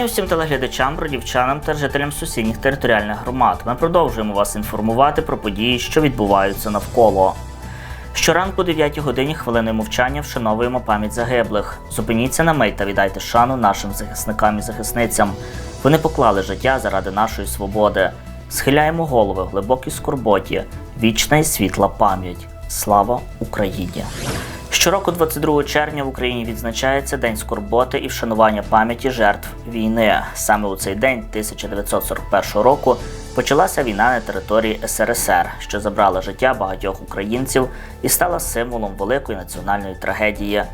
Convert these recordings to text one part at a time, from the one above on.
Вітання усім телеглядачам, бродівчанам та жителям сусідніх територіальних громад. Ми продовжуємо вас інформувати про події, що відбуваються навколо. Щоранку о 9 годині хвилиною мовчання вшановуємо пам'ять загиблих. Зупиніться на мить та віддайте шану нашим захисникам і захисницям. Вони поклали життя заради нашої свободи. Схиляємо голови в глибокій скорботі. Вічна і світла пам'ять. Слава Україні! Щороку, 22 червня, в Україні відзначається День скорботи і вшанування пам'яті жертв війни. Саме у цей день 1941 року почалася війна на території СРСР, що забрала життя багатьох українців і стала символом великої національної трагедії.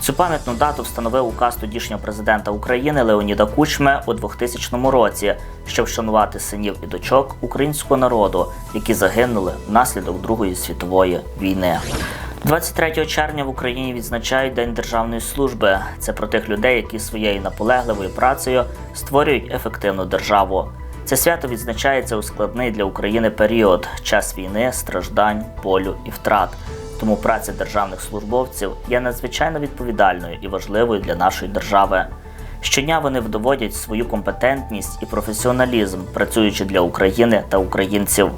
Цю пам'ятну дату встановив указ тодішнього президента України Леоніда Кучми у 2000 році, щоб вшанувати синів і дочок українського народу, які загинули внаслідок Другої світової війни. 23 червня в Україні відзначають День державної служби. Це про тих людей, які своєю наполегливою працею створюють ефективну державу. Це свято відзначається у складний для України період час війни, страждань, болю і втрат. Тому праця державних службовців є надзвичайно відповідальною і важливою для нашої держави. Щодня вони доводять свою компетентність і професіоналізм, працюючи для України та українців.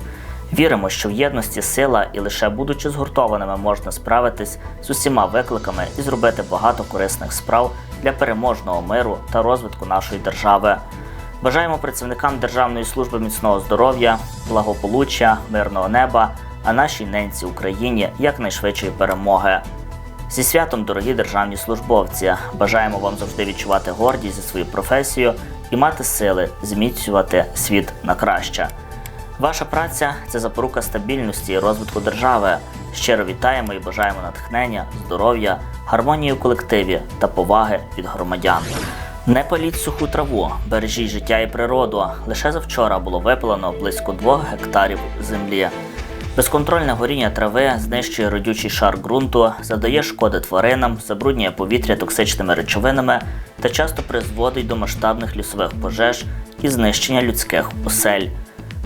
Віримо, що в єдності сила і лише будучи згуртованими, можна справитись з усіма викликами і зробити багато корисних справ для переможного миру та розвитку нашої держави. Бажаємо працівникам Державної служби міцного здоров'я, благополуччя, мирного неба, а нашій ненці Україні якнайшвидшої перемоги. Зі святом, дорогі державні службовці, бажаємо вам завжди відчувати гордість за свою професію і мати сили зміцнювати світ на краще. Ваша праця це запорука стабільності і розвитку держави. Щиро вітаємо і бажаємо натхнення, здоров'я, гармонії у колективі та поваги від громадян. Не паліть суху траву, бережіть життя і природу. Лише завчора було випалено близько 2 гектарів землі. Безконтрольне горіння трави знищує родючий шар ґрунту, завдає шкоди тваринам, забруднює повітря токсичними речовинами та часто призводить до масштабних лісових пожеж і знищення людських осель.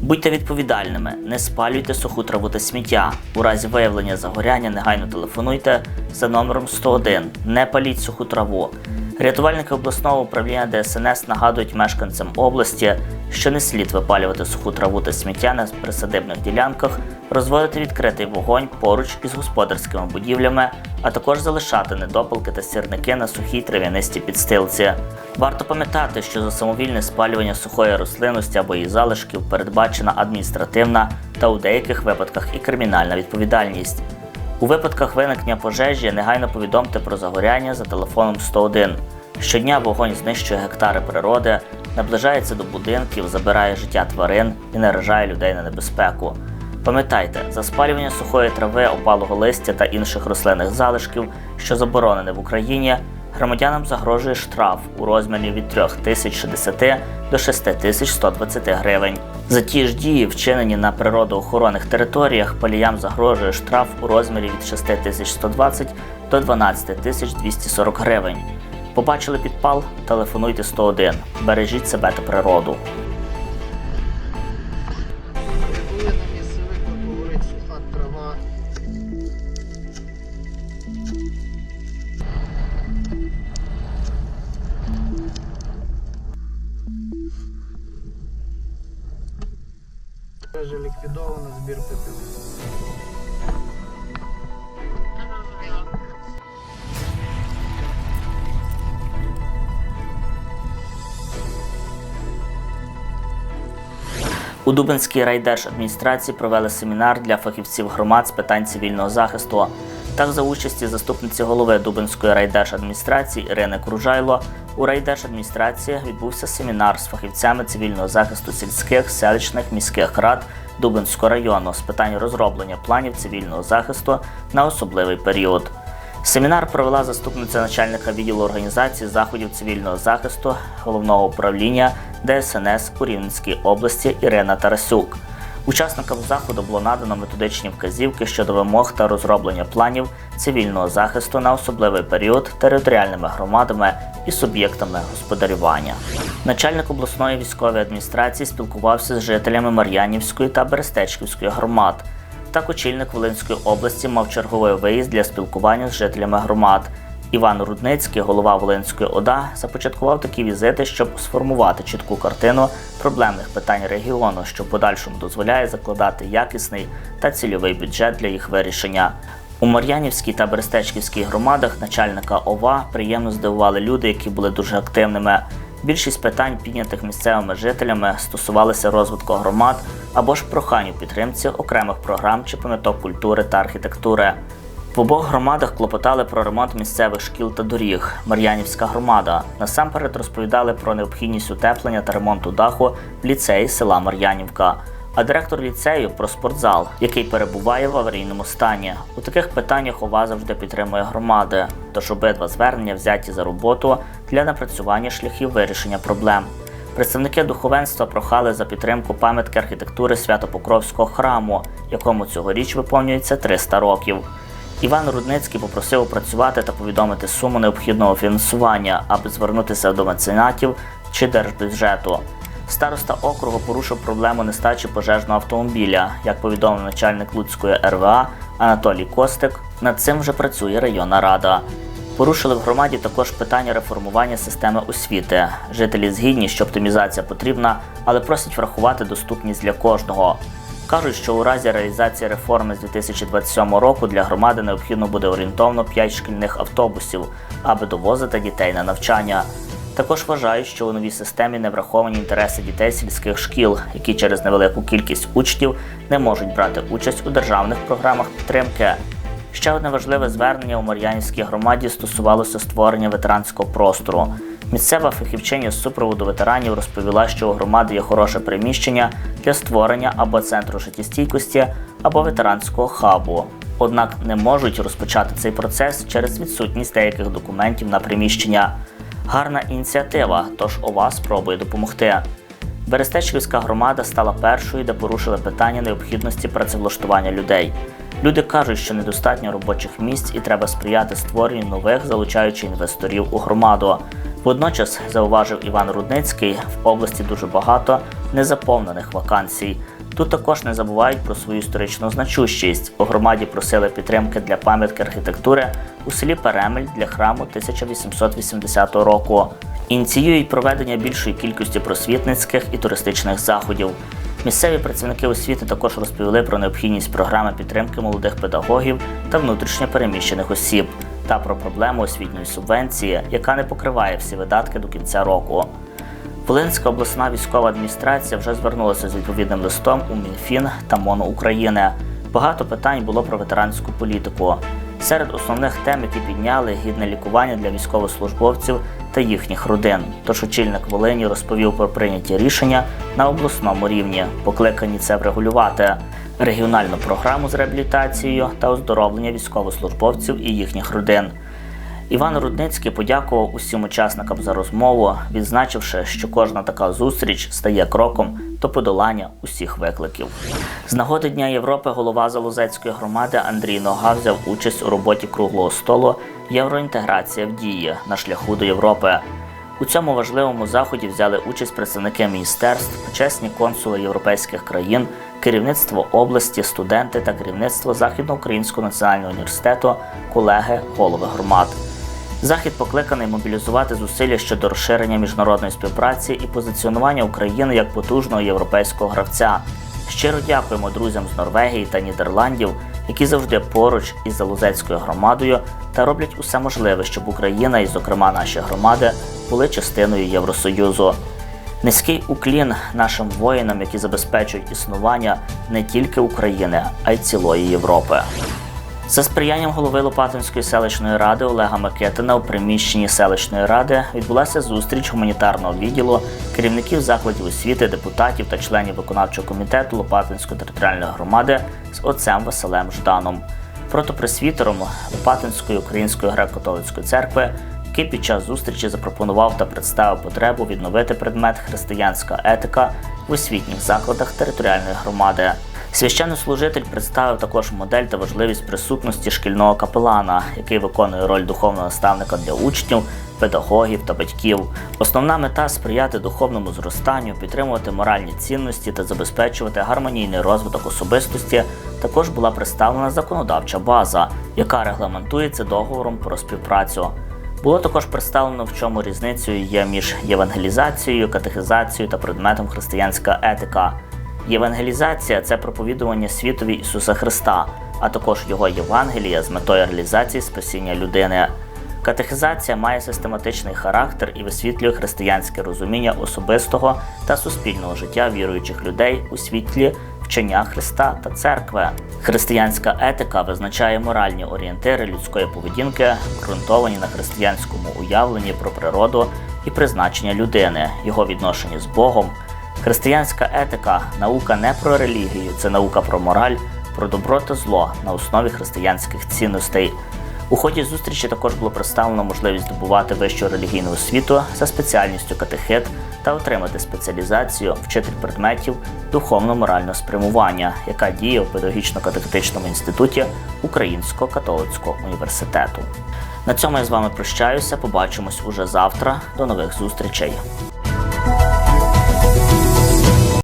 Будьте відповідальними, не спалюйте суху траву та сміття. У разі виявлення загоряння негайно телефонуйте за номером 101. Не паліть суху траву. Рятувальники обласного управління ДСНС нагадують мешканцям області, що не слід випалювати суху траву та сміття на присадибних ділянках, розводити відкритий вогонь поруч із господарськими будівлями, а також залишати недопалки та сірники на сухій трав'янистій підстилці. Варто пам'ятати, що за самовільне спалювання сухої рослинності або її залишків передбачена адміністративна та у деяких випадках і кримінальна відповідальність. У випадках виникнення пожежі негайно повідомте про загоряння за телефоном 101. Щодня вогонь знищує гектари природи, наближається до будинків, забирає життя тварин і наражає людей на небезпеку. Пам'ятайте, за спалювання сухої трави, опалого листя та інших рослинних залишків, що заборонене в Україні, громадянам загрожує штраф у розмірі від 3060 до 6120 гривень. За ті ж дії, вчинені на природоохоронних територіях, паліям загрожує штраф у розмірі від 6120 до 12240 гривень. Побачили підпал? Телефонуйте 101. Бережіть себе та природу. Вже ліквідовано збір пепелу. У Дубинській райдержадміністрації провели семінар для фахівців громад з питань цивільного захисту. Так, за участі заступниці голови Дубинської райдержадміністрації Ірини Кружайло у райдержадміністрації відбувся семінар з фахівцями цивільного захисту сільських, селищних, міських рад Дубинського району з питань розроблення планів цивільного захисту на особливий період. Семінар провела заступниця начальника відділу організації заходів цивільного захисту головного управління ДСНС у Рівненській області Ірина Тарасюк. Учасникам заходу було надано методичні вказівки щодо вимог та розроблення планів цивільного захисту на особливий період територіальними громадами і суб'єктами господарювання. Начальник обласної військової адміністрації спілкувався з жителями Мар'янівської та Берестечківської громад. Так очільник Волинської області мав черговий виїзд для спілкування з жителями громад. Іван Рудницький, голова Волинської ОДА, започаткував такі візити, щоб сформувати чітку картину проблемних питань регіону, що в подальшому дозволяє закладати якісний та цільовий бюджет для їх вирішення. У Мар'янівській та Берестечківській громадах начальника ОВА приємно здивували люди, які були дуже активними. Більшість питань, піднятих місцевими жителями, стосувалися розвитку громад або ж прохань у підтримці окремих програм чи пам'яток культури та архітектури. В обох громадах клопотали про ремонт місцевих шкіл та доріг. Мар'янівська громада насамперед розповідали про необхідність утеплення та ремонту даху в ліцеї села Мар'янівка. А директор ліцею про спортзал, який перебуває в аварійному стані. У таких питаннях ОВА завжди підтримує громади, тож обидва звернення взяті за роботу для напрацювання шляхів вирішення проблем. Представники духовенства прохали за підтримку пам'ятки архітектури Свято-Покровського храму, якому цьогоріч виповнюється 300 років. Іван Рудницький попросив опрацювати та повідомити суму необхідного фінансування, аби звернутися до меценатів чи держбюджету. Староста округу порушив проблему нестачі пожежного автомобіля. Як повідомив начальник Луцької РВА Анатолій Костик, над цим вже працює районна рада. Порушили в громаді також питання реформування системи освіти. Жителі згідні, що оптимізація потрібна, але просять врахувати доступність для кожного. Кажуть, що у разі реалізації реформи з 2027 року для громади необхідно буде орієнтовно 5 шкільних автобусів, аби довозити дітей на навчання. Також вважають, що у новій системі не враховані інтереси дітей сільських шкіл, які через невелику кількість учнів не можуть брати участь у державних програмах підтримки. Ще одне важливе звернення у Мар'янівській громаді стосувалося створення ветеранського простору. Місцева фахівчиня з супроводу ветеранів розповіла, що у громади є хороше приміщення для створення або центру життєстійкості, або ветеранського хабу. Однак не можуть розпочати цей процес через відсутність деяких документів на приміщення. Гарна ініціатива, тож ОВА спробує допомогти. Берестечківська громада стала першою, де порушили питання необхідності працевлаштування людей. Люди кажуть, що недостатньо робочих місць і треба сприяти створенню нових, залучаючи інвесторів у громаду. Водночас, зауважив Іван Рудницький, в області дуже багато незаповнених вакансій. Тут також не забувають про свою історичну значущість. У громаді просили підтримки для пам'ятки архітектури у селі Перемель для храму 1880 року. Ініціюють проведення більшої кількості просвітницьких і туристичних заходів. Місцеві працівники освіти також розповіли про необхідність програми підтримки молодих педагогів та внутрішньо переміщених осіб та про проблему освітньої субвенції, яка не покриває всі видатки до кінця року. Волинська обласна військова адміністрація вже звернулася з відповідним листом у Мінфін та МОН України. Багато питань було про ветеранську політику. Серед основних тем, які підняли, гідне лікування для військовослужбовців та їхніх родин. Тож очільник Волині розповів про прийняті рішення на обласному рівні, покликані це врегулювати регіональну програму з реабілітацією та оздоровлення військовослужбовців і їхніх родин. Іван Рудницький подякував усім учасникам за розмову, відзначивши, що кожна така зустріч стає кроком до подолання усіх викликів. З нагоди Дня Європи голова Залозецької громади Андрій Нога взяв участь у роботі круглого столу Євроінтеграція в дії на шляху до Європи. У цьому важливому заході взяли участь представники міністерств, почесні консули європейських країн, керівництво області, студенти та керівництво Західноукраїнського національного університету, колеги, голови громад. Захід покликаний мобілізувати зусилля щодо розширення міжнародної співпраці і позиціонування України як потужного європейського гравця. Щиро дякуємо друзям з Норвегії та Нідерландів, які завжди поруч із Залузецькою громадою та роблять усе можливе, щоб Україна і, зокрема, наші громади були частиною Євросоюзу. Низький уклін нашим воїнам, які забезпечують існування не тільки України, а й цілої Європи. За сприянням голови Лопатинської селищної ради Олега Микитина у приміщенні селищної ради відбулася зустріч гуманітарного відділу керівників закладів освіти, депутатів та членів виконавчого комітету Лопатинської територіальної громади з отцем Василем Жданом, протопресвітером Лопатинської української греко-католицької церкви, який під час зустрічі запропонував та представив потребу відновити предмет християнська етика в освітніх закладах територіальної громади. Священнослужитель представив також модель та важливість присутності шкільного капелана, який виконує роль духовного наставника для учнів, педагогів та батьків. Основна мета сприяти духовному зростанню, підтримувати моральні цінності та забезпечувати гармонійний розвиток особистості. Також була представлена законодавча база, яка регламентується договором про співпрацю. Було також представлено, в чому різницею є між євангелізацією, катехизацією та предметом християнська етика. Євангелізація це проповідування світові Ісуса Христа, а також Його Євангелія з метою реалізації спасіння людини. Катехизація має систематичний характер і висвітлює християнське розуміння особистого та суспільного життя віруючих людей у світлі вчення Христа та церкви. Християнська етика визначає моральні орієнтири людської поведінки, ґрунтовані на християнському уявленні про природу і призначення людини, його відношенні з Богом. Християнська етика наука не про релігію, це наука про мораль, про добро та зло на основі християнських цінностей. У ході зустрічі також було представлено можливість здобувати вищу релігійну освіту за спеціальністю катехет та отримати спеціалізацію вчитель предметів духовно-морального спрямування, яка діє у педагогічно-катехетичному інституті Українського католицького університету. На цьому я з вами прощаюся. Побачимось уже завтра. До нових зустрічей.